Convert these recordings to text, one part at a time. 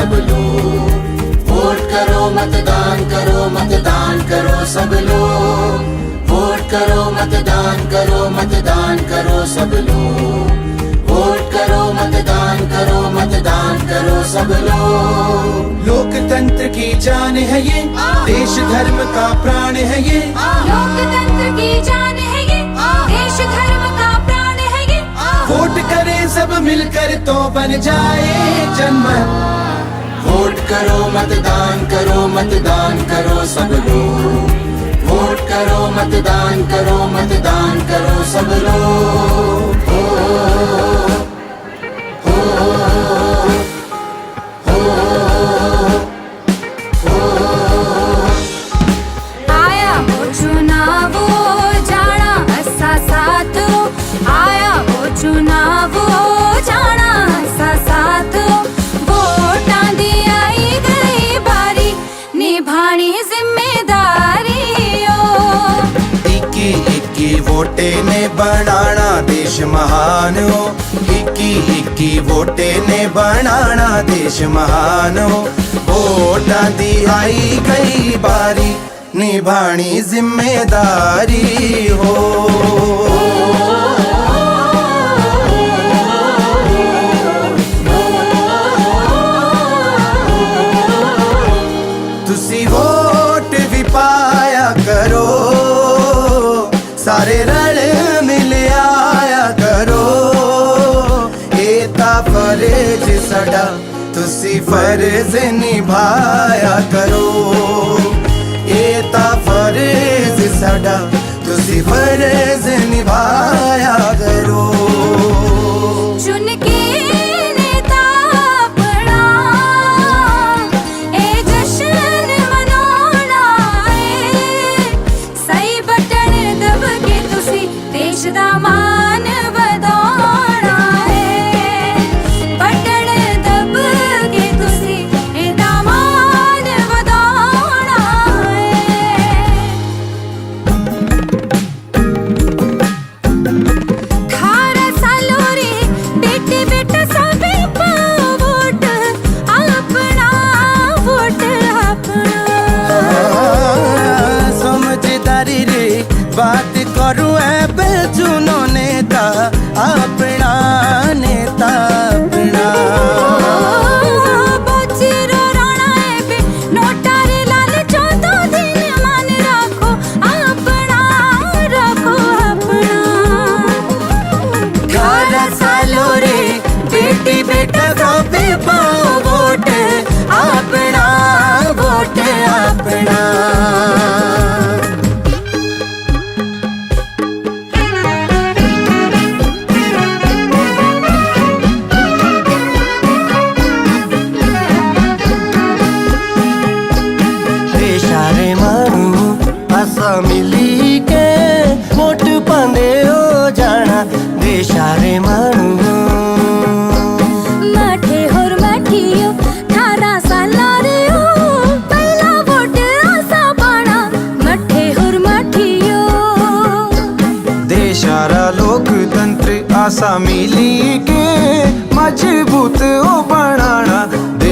सब लोग। वोट करो मतदान करो मतदान करो सब लोग। वोट करो मतदान करो मतदान करो सब लोग। वोट करो मतदान करो मतदान करो सब लोग। लोकतंत्र की जान है ये देश धर्म का प्राण है ये। लोकतंत्र की जान है ये देश धर्म का प्राण है ये वोट करें सब मिलकर तो बन जाए जनमत वोट करो मतदान करो मतदान करो सब लोग वोट करो मतदान करो मतदान ਦੇਸ਼ ਮਹਾਨ ਹੋ। ਦੀ ਆਈ ਕਈ ਬਾਰੀ ਨਿਭਾਣੀ ਜ਼ਿੰਮੇਦਾਰੀ ਹੋ। ਤੁਸੀਂ ਫਰਜ਼ ਨਿਭਾਇਆ ਕਰੋ। ਇਹ ਤਾਂ ਫਰਜ਼ ਸਾਡਾ। ਤੁਸੀਂ ਫਰਜ਼ ਨਿਭਾਇਆ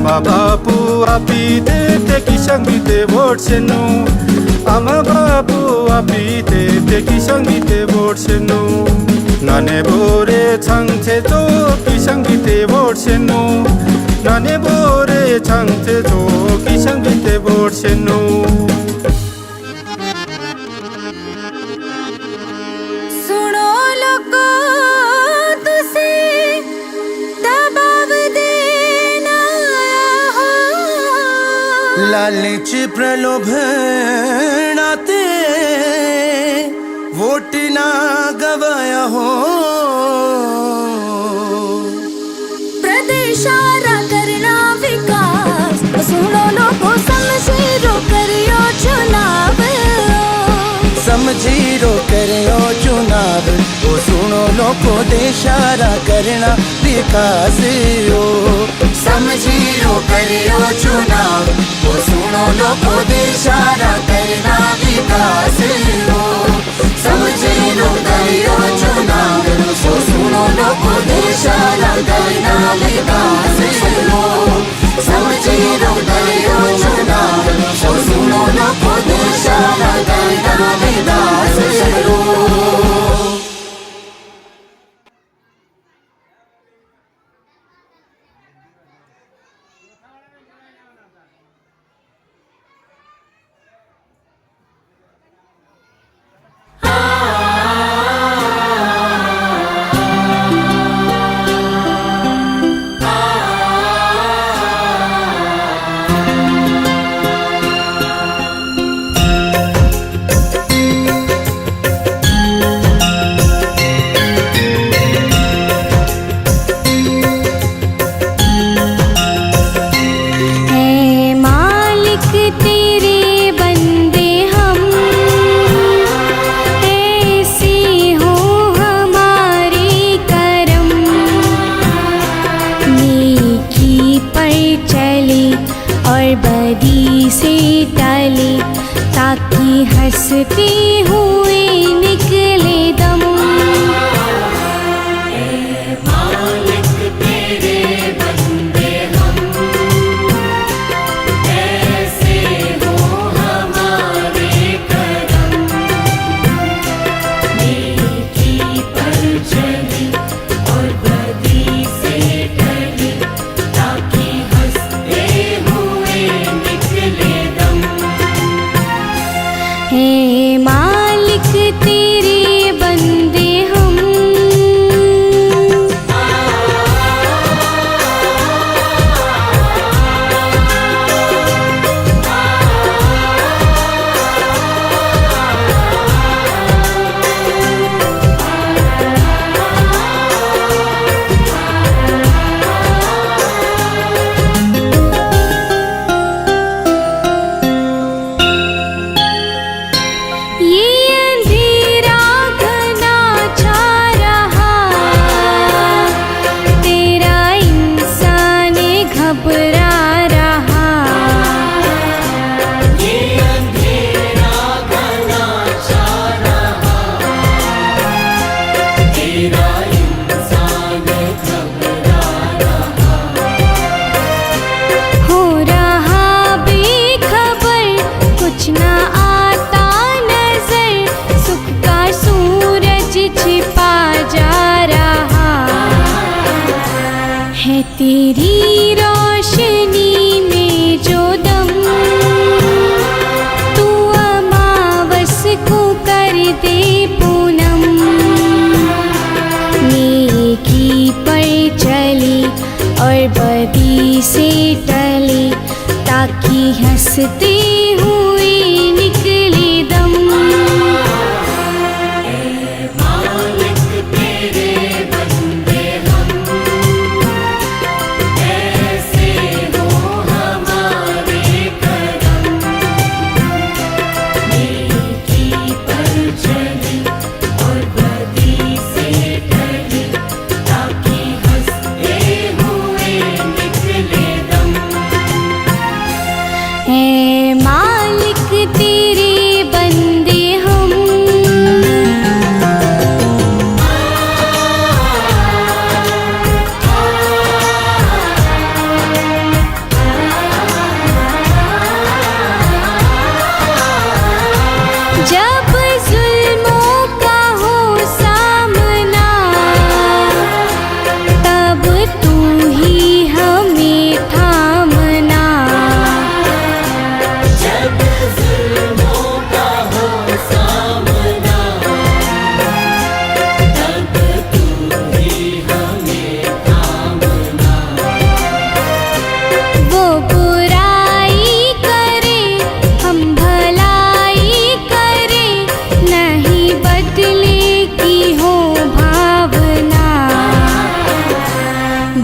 ama babu apite te kisang bite bot seno ama babu apite te kisang bite bot seno nane bore changche jo kisang bite bot seno nane bore changche jo kisang bite bot seno લાલચ પ્રલોભનાતે vote ના ગવાયા હો પ્રદેશ સારા કરના વિકાસ સુનો લોકો સમજીરો કર્યો ચુનાવ સમજીરો કર્યો ચુનાવ ઓ સુનો લોકો દેશારા કરના વિકાસ સમજીરો કર્યો ચુનાવ po dišana tej navika sivo Samđinu da i očuna Su suno po dišana tej navika sivo Samđinu da i očuna Su suno po dišana tej navika sivo se te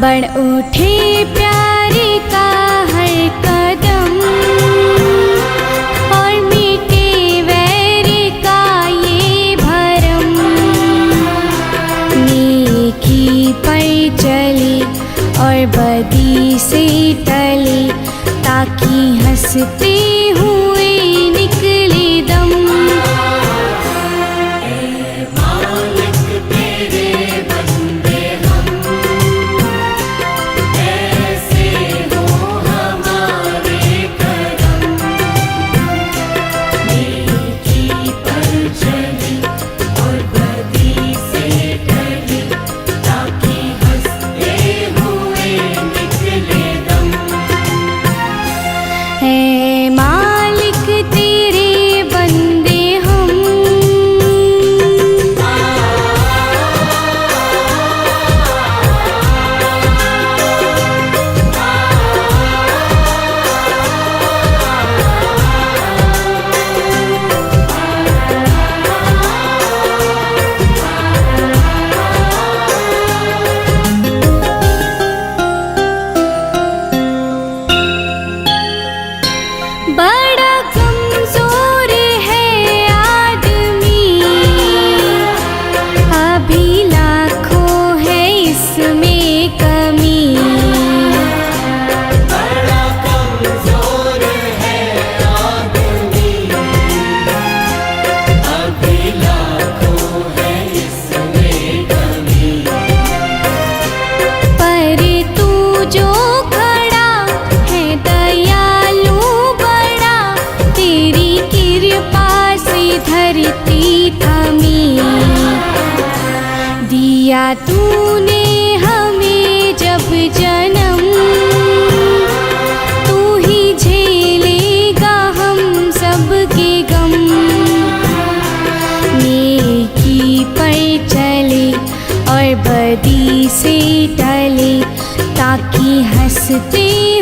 बन उठी प्यारे का हर कदम। और मिटे वैर का ये भरम। नेकी पर चली और बदी से टली, ताकि हँसते तूने हमें जब जन्म, तू ही झेलेगा हम सब के गम। नेकी पर चले और बदी से टले, ताकि हँसते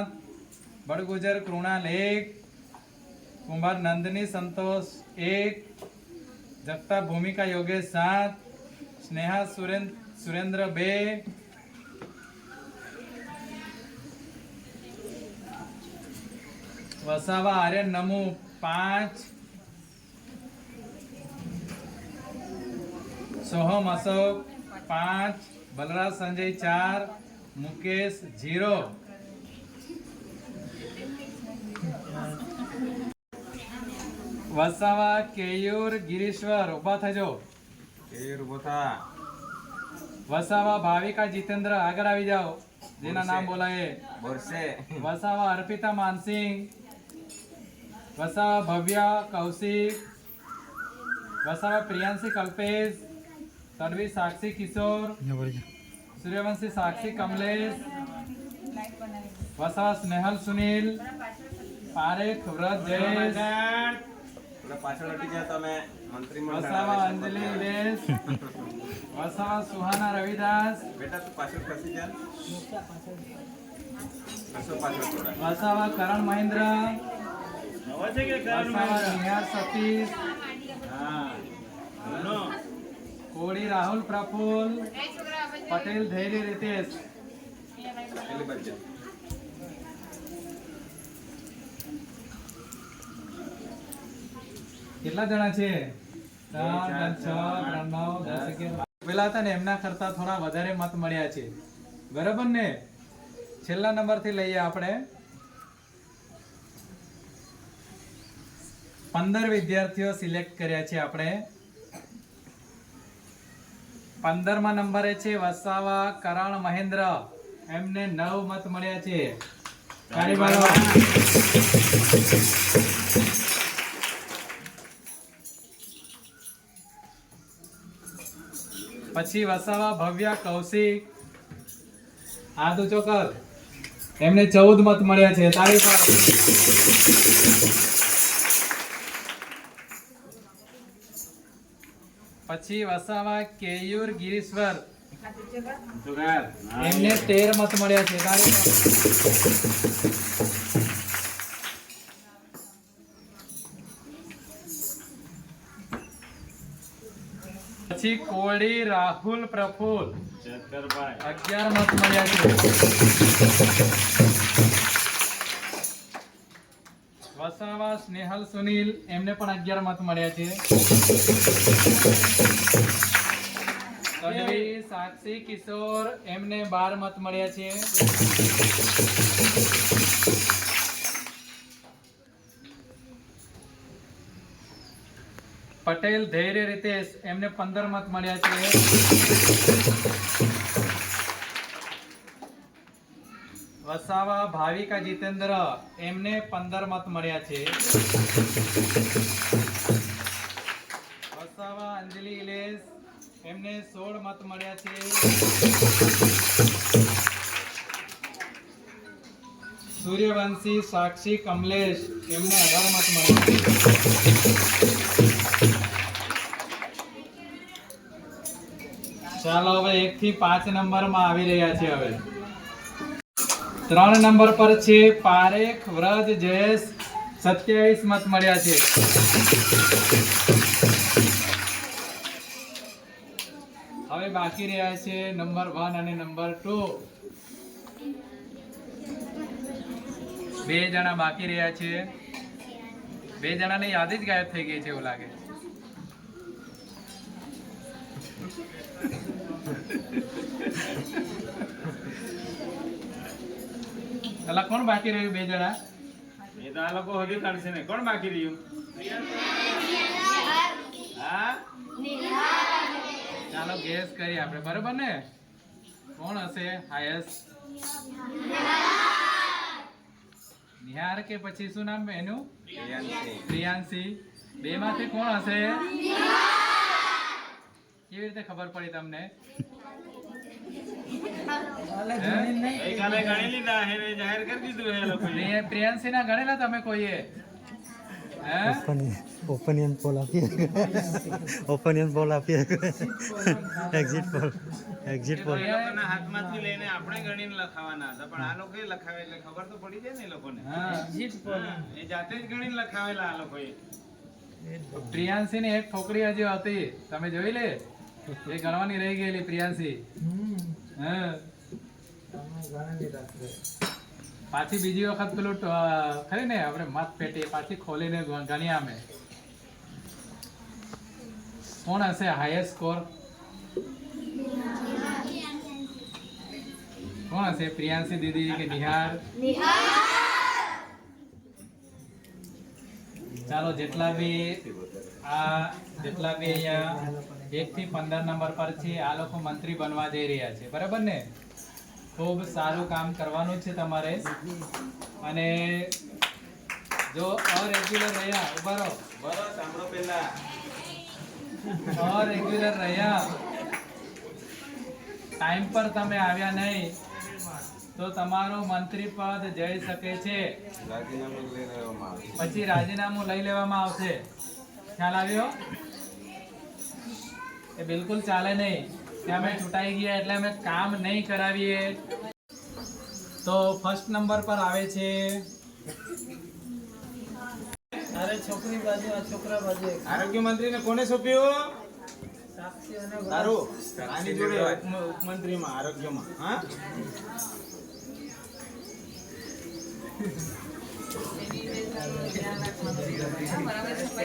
સાત બળગુજર કૃણાલ એક કુંભાર નંદની સંતોષ એક, જગતા ભૂમિકા યોગેશ સાત, સ્નેહા સુરેન્દ્ર બે. વસાવા આર્યન નમુ પાંચ. સોહમ અશોક પાંચ. બલરાજ સંજય ચાર. મુકેશ જીરો. વસાવા કેયુર ગિરીશ્વર ઊભા થજો. કેયુર ઊભો થા. વસાવા ભાવિકા જીતેન્દ્ર આગળ આવી જાઓ. જેના નામ બોલાય બોરસે વસાવા અર્પિતા માનસિંહ. વસાવા ભવ્ય કૌશિક. વસાવા પ્રિયાંશી કલ્પેશ. તડવી સાક્ષી કિશોર. સૂર્યવંશી સાક્ષી કમલેશ. વસાવા સ્નેહલ સુનિલ. પારેખ વ્રત જયેશ. પાછળ હટી ગયા તમે મંત્રીમંડળ વસાવા સુહાના રવિદાસ. બેટા તું પાછળ ખસી જા. વસાવા કરણ મહેન્દ્ર. નિહાર સતીશ. કોળી રાહુલ પ્રફુલ. પટેલ ધૈર્ય રીતેશ પેલી બાજુ જા. કેટલા જણા છે? પેલા હતા ને એમના કરતા થોડા વધારે મત મળ્યા છે. બરાબર ને? છેલ્લા નંબરથી લઈએ આપણે. પંદર વિદ્યાર્થીઓ સિલેક્ટ કર્યા છે આપણે. પંદરમા નંબરે છે વસાવા કરણ મહેન્દ્ર. એમને નવ મત મળ્યા છે. પછી વસાવા ભવ્ય કૌશિક. આદુ ચોકર એમને ચૌદ મત મળ્યા છે. તારી પાસે પછી વસાવા કેયુર ગિરીશ્વર. એમને તેર મત મળ્યા છે. તારી પાડો. પછી કોળી રાહુલ પ્રફુલ. અગિયાર મત મળ્યા છે. વસાવા સ્નેહલ સુનિલ એમને પણ અગિયાર મત મળ્યા છે. કડવી સાક્ષી કિશોર એમને બાર મત મળ્યા છે. પટેલ ધૈર્ય રીતેશ એમને પંદર મત મળ્યા છે. વસાવા, ભાવિકા, જીતેન્દ્ર એમને પંદર મત મળ્યા છે. વસાવા, અંજલિ, ઇલેશ એમને સોળ મત મળ્યા છે. સૂર્યવંશી, સાક્ષી, કમલેશ એમને અઢાર મત મળ્યા છે. ચાલો હવે એક થી પાંચ નંબરમાં આવી રહ્યા છે હવે. ત્રણ નંબર પર છે પારેખ, વ્રજ, જયેશ, સત્યાવીસ મત મળ્યા છે. હવે બાકી રહ્યા છે નંબર વન અને નંબર ટુ. બે જણા બાકી રહ્યા છે. બે જણાની યાદ જ ગાયબ થઈ ગઈ છે એવું લાગે પેલા કોણ બાકી રહ્યું બે જણા? એ તો આ લોકો હજી કાઢશે ને કોણ બાકી રહ્યું? હા? ચાલો ગેસ કરીએ આપણે. બરોબર ને? કોણ હશે હાયસ્ટ નિહાર કે પછી શું નામ એનું? પ્રિયાંશી. બે માંથી કોણ હશે? કેવી રીતે ખબર પડી તમને? હે? ગઈકાલે ગણી લીધા એને જાહેર કરી દીધું એ લોકોએ. પ્રિય- પ્રિયાંશી ગણેલા તમે કોઈએ? ઓપિનિયન પોલ આપીએ. ઓપિનિયન પોલ આપીએ. એક્ઝિટ પોલ એક્ઝિટ પોલ હાથમાંથી લઈને આપણે ગણીને લખાવાના હતા પણ આ લોકોએ લખાવે એટલે ખબર તો પડી જાય ને એ લોકોને. જાતે જ ગણીને લખાવેલા આ લોકોએ. પ્રિયાંશી ની એક છોકરી હજી હતી તમે જોઈ લે. એ ગણવાની રહી ગયેલી પ્રિયાંશી હા. પાછી બીજી વખત પેલું ટ- અ, ખરી ને આપણે મત પેટી પાછી ખોલીને ગ- ગણ્યા અમે કોણ હશે હાઈએસ્ટ સ્કોર કોણ હશે પ્રિયાંશી દીદી કે નિહાર ચાલો જેટલા બી આ જેટલા બી અહીંયા એક થી પંદર નંબર પર છે. આ લોકો મંત્રી બનવા જઈ રહ્યા છે. બરાબર ને? ખૂબ સારું કામ કરવાનું છે તમારે. અને જો અરેગ્યુલર રહ્યા ઊભા રહો. બરો સાંભળો પેલા અરેગ્યુલર રહ્યા. ટાઈમ પર તમે આવ્યા નહીં. તો તમારું મંત્રી પદ જઈ શકે છે. પછી રાજીનામું લઈ લેવામાં આવશે. ખ્યાલ આવ્યો? એ બિલકુલ ચાલે નહીં. કે અમે છૂટાઈ ગયા એટલે અમે કામ નહીં કરાવીએ. તો ફર્સ્ટ નંબર પર આવે છે. આરોગ્ય મંત્રીને કોને સોંપ્યું? તારું? આની જોડે ઉપ- ઉપમંત્રીમાં આરોગ્યમાં હા?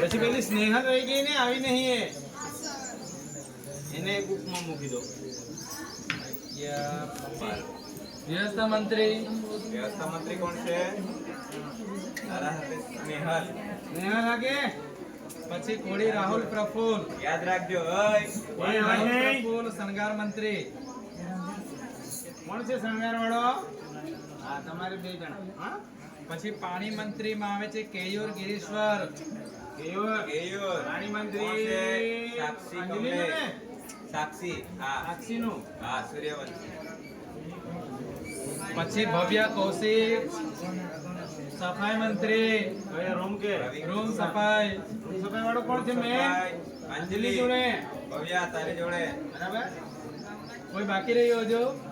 પછી પેલી સ્નેહલ રહી ગઈ ને આવી નહીં એ. એને એક ઉપમાં મૂકી દો વ્યવસ્થા મંત્રી. વ્યવસ્થા મંત્રી કોણ છે? નેહલ સ્નેહલ. આગે પછી કોળી રાહુલ પ્રફુલ. યાદ રાખજો ઓય કોળી રાહુલ પ્રફુલ શણગાર મંત્રી. કોણ છે શણગાર વાળો હા તમારે બે જણા. હા? પછી પાણી મંત્રી માં આવે છે કેયુર ગિરીશ્વર. કેયોર. કેયોર. રાણી મંત્રી. સાક્ષી? સાક્ષી હા. સાક્ષીનું? હા સૂર્યવંશી. પછી ભવ્ય કૌશિક. સફાઈ મંત્રી. કયો રૂમ કે? રૂમ સફાઈ. રૂમ સફાઈ વાળો કોણ છે મેં અંજલિ જોડે? ભવ્યા તારી જોડે. બરાબર? કોઈ બાકી રહ્યો હજુ?